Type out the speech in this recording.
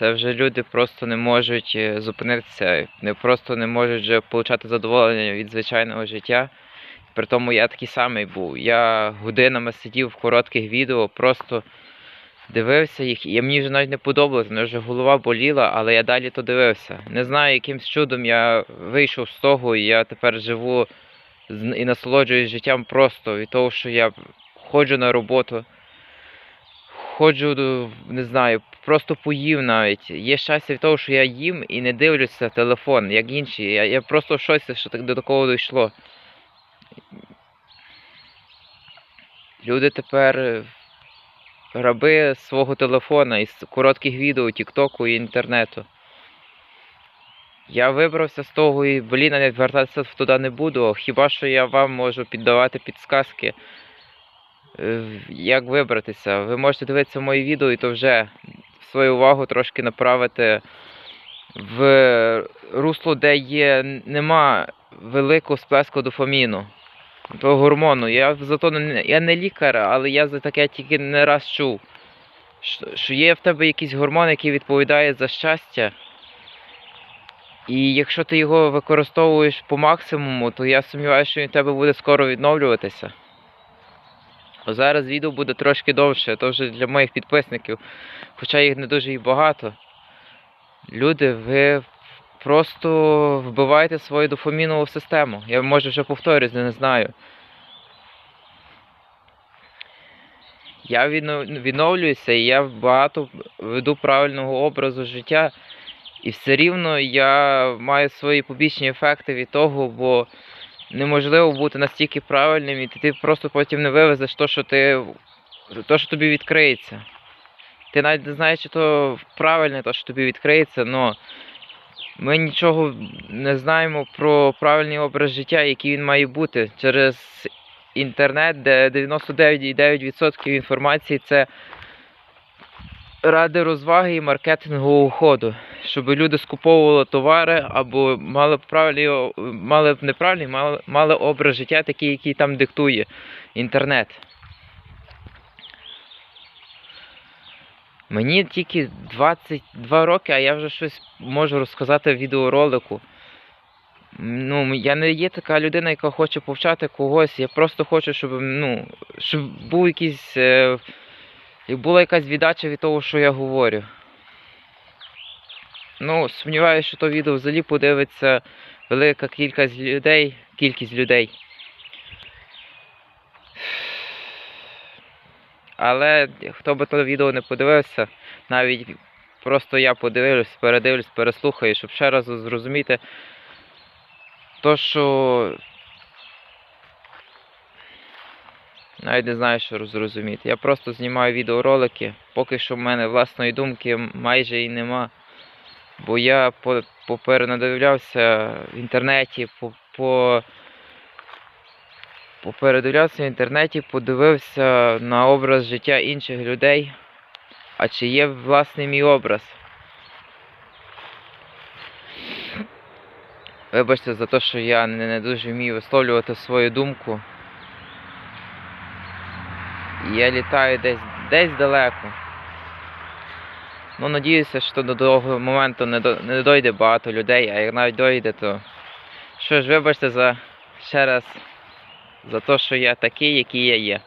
Це вже люди просто не можуть е, зупинитися, не просто не можуть вже отримати задоволення від звичайного життя. При тому я такий самий був. Я годинами сидів в коротких відео, просто дивився їх, і мені вже навіть не подобалось, мене вже голова боліла, але я далі то дивився. Не знаю, якимсь чудом я вийшов з того, і я тепер живу і насолоджуюсь життям просто від того, що я ходжу на роботу, ходжу, не знаю, просто поїв навіть. Є щастя від того, що я їм і не дивлюся телефон, як інші. Я, я просто в шоці, що так до такого дійшло. Люди тепер е, раби свого телефона із коротких відео, тіктоку і інтернету. Я вибрався з того і, блін, навіть вертатися туди не буду. Хіба що я вам можу піддавати підсказки, е, як вибратися. Ви можете дивитися мої відео і то вже свою увагу трошки направити в русло, де є, нема великого сплеску дофаміну. Того гормону. Я зато не, я не лікар, але я за таке тільки не раз чув. Що, є в тебе якийсь гормон, який відповідає за щастя. І якщо ти його використовуєш по максимуму, то я сумніваюся, що він в тебе буде скоро відновлюватися. А Зараз відео буде трошки довше, то вже для моїх підписників, хоча їх не дуже і багато. Люди, ви просто вбиваєте свою дофамінову систему. Я може вже повторюсь, не знаю. Я відновлююся і я багато веду правильного образу життя. І все рівно я маю свої побічні ефекти від того, бо неможливо бути настільки правильним, і ти просто потім не вивезеш то, що ти то, що тобі відкриється. Ти навіть не знаєш, чи то правильне, то, що тобі відкриється, але ми нічого не знаємо про правильний образ життя, який він має бути через інтернет, де 99,9% інформації це ради розваги і маркетингового ходу, щоб люди скуповували товари або мали б правильний, мали б неправильний, мали, мали образ життя такий, який там диктує інтернет. Мені тільки 22 роки, а я вже щось можу розказати в відеоролику. Ну, я не є така людина, яка хоче повчати когось. Я просто хочу, щоб, ну, щоб був якийсь. Е, була якась віддача від того, що я говорю. Ну, сумніваюся, що то відео взагалі подивиться велика кількість людей, кількість людей. Але хто би то відео не подивився, навіть просто я подивлюсь, передивлюсь, переслухаю, щоб ще раз зрозуміти то, що навіть не знаю, що зрозуміти. Я просто знімаю відеоролики. Поки що в мене власної думки майже і нема. Бо я по- поперенадивлявся в інтернеті, по, попередивлявся в інтернеті, подивився на образ життя інших людей. А чи є власний мій образ? Вибачте за те, що я не, не дуже вмію висловлювати свою думку. Я літаю десь десь далеко. Ну, надіюся, що до того моменту не, до, не дойде багато людей, а як навіть дойде, то що ж, вибачте за ще раз за те, що я такий, який я є.